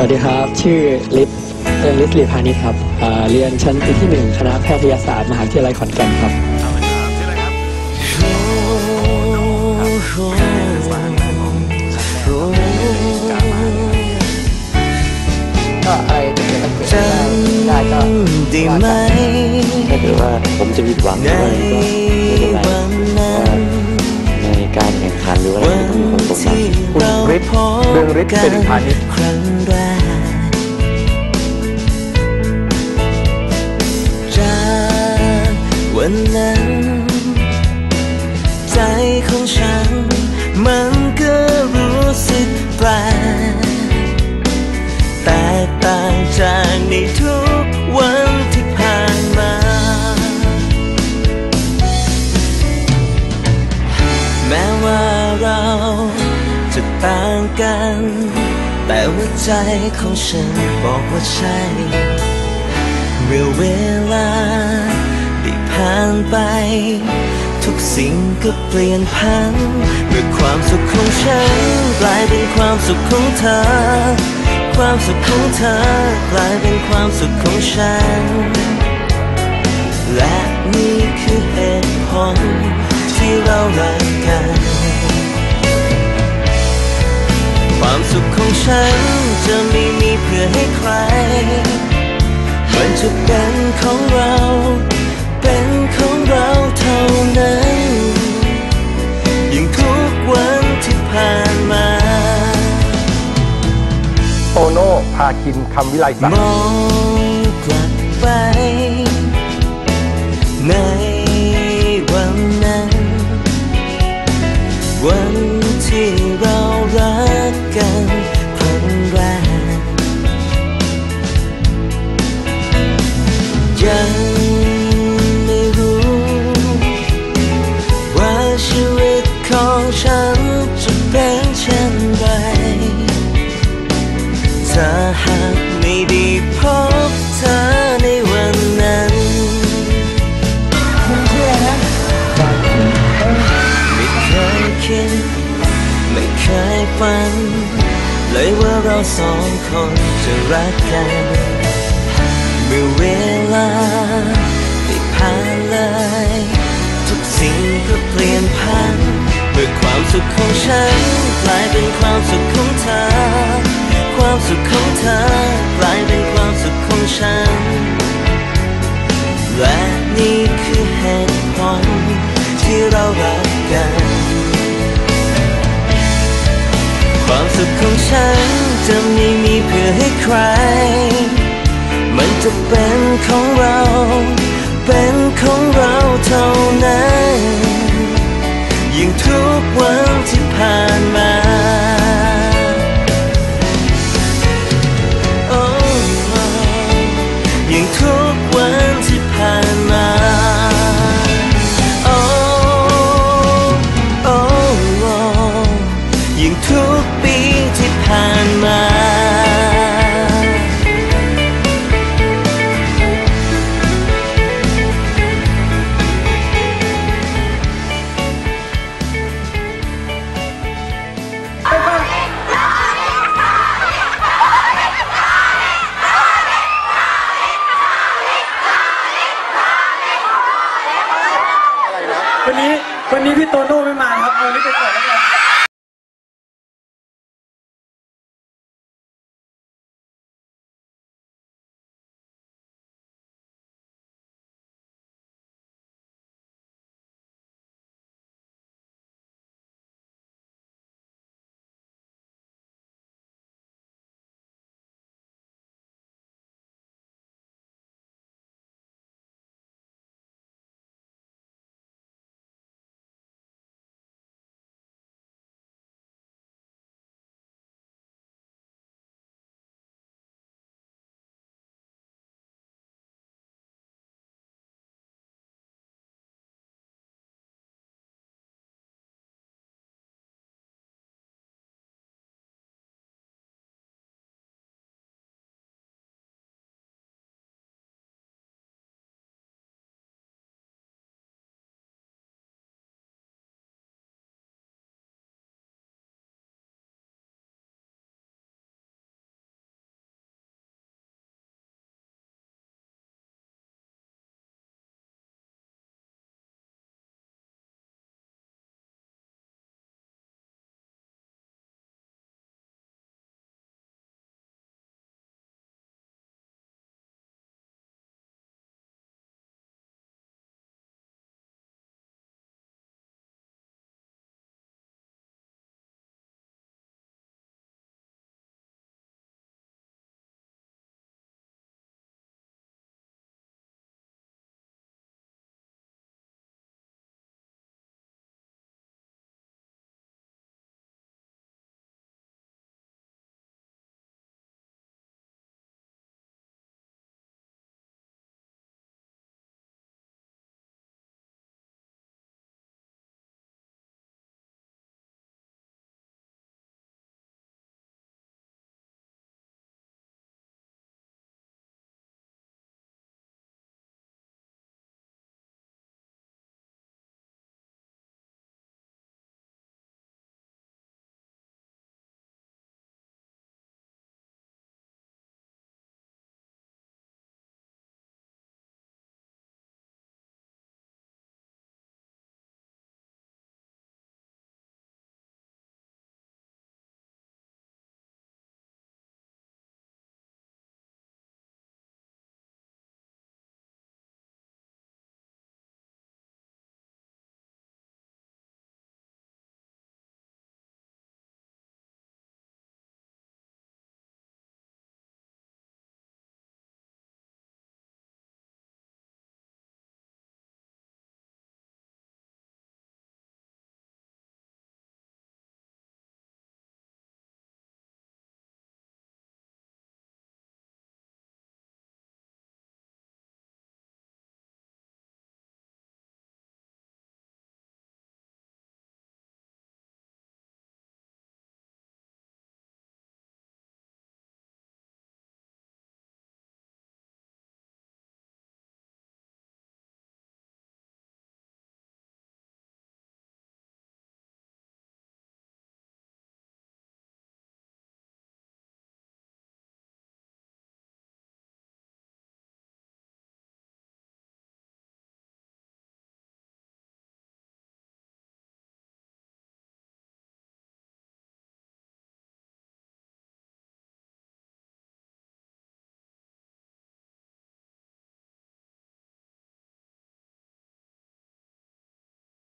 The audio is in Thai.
สวัสดีครับ ชื่อลิศเรืองฤทธิ์หลีพานิชครับเรียนชั้นปีที่หนึ่งคณะแพทยศาสตร์มหาวิทยาลัยขอนแก่นครับก็อะไรครับก็ไรจะเกิดก็เกิดจได้ก็ำได้ไหมถ้าเกิดว่าผมจะผิดหวังหในรื กที่มันเราฤทธิ์เรืองฤทธิ์กัสิริพานิชครั้งแรกจากวันนั้น ใจของฉัน แต่ว่าใจของฉันบอกว่าใช่ เมื่อเวลาได้ผ่านไป ทุกสิ่งก็เปลี่ยนพันเมื่อความสุขของฉันกลายเป็นความสุขของเธอ ความสุขของเธอกลายเป็นความสุขของฉัน และนี่คือเหตุผลที่เรารักกัน สุขของฉันจะไม่มีเพื่อให้ใคร มันจะเป็นของเรา เป็นของเราเท่านั้น ยิ่งทุกวันที่ผ่านมา โตโน่พากินคำวิไลศักดิ์อง ถ้าหากไม่ได้พบเธอในวันนั้นไม่เคยคิด ไม่เคยฝัน เลยว่าเราสองคนจะรักกัน เมื่อเวลาได้ผ่านเลย ทุกสิ่งก็เปลี่ยนพันเมื่อความสุขของฉันกลา เป็นความสุขของเธอ ความสุขของเธอกลายเป็นความสุขของฉัน และนี่คือเหตุผลที่เรารักกัน ความสุขของฉันจะไม่มีเพื่อให้ใคร มันจะเป็นของเรา เป็นของเราเท่านั้นยิ่งทุกวันที่ผ่านมา ยิ่งทุกปีที่ผ่านมา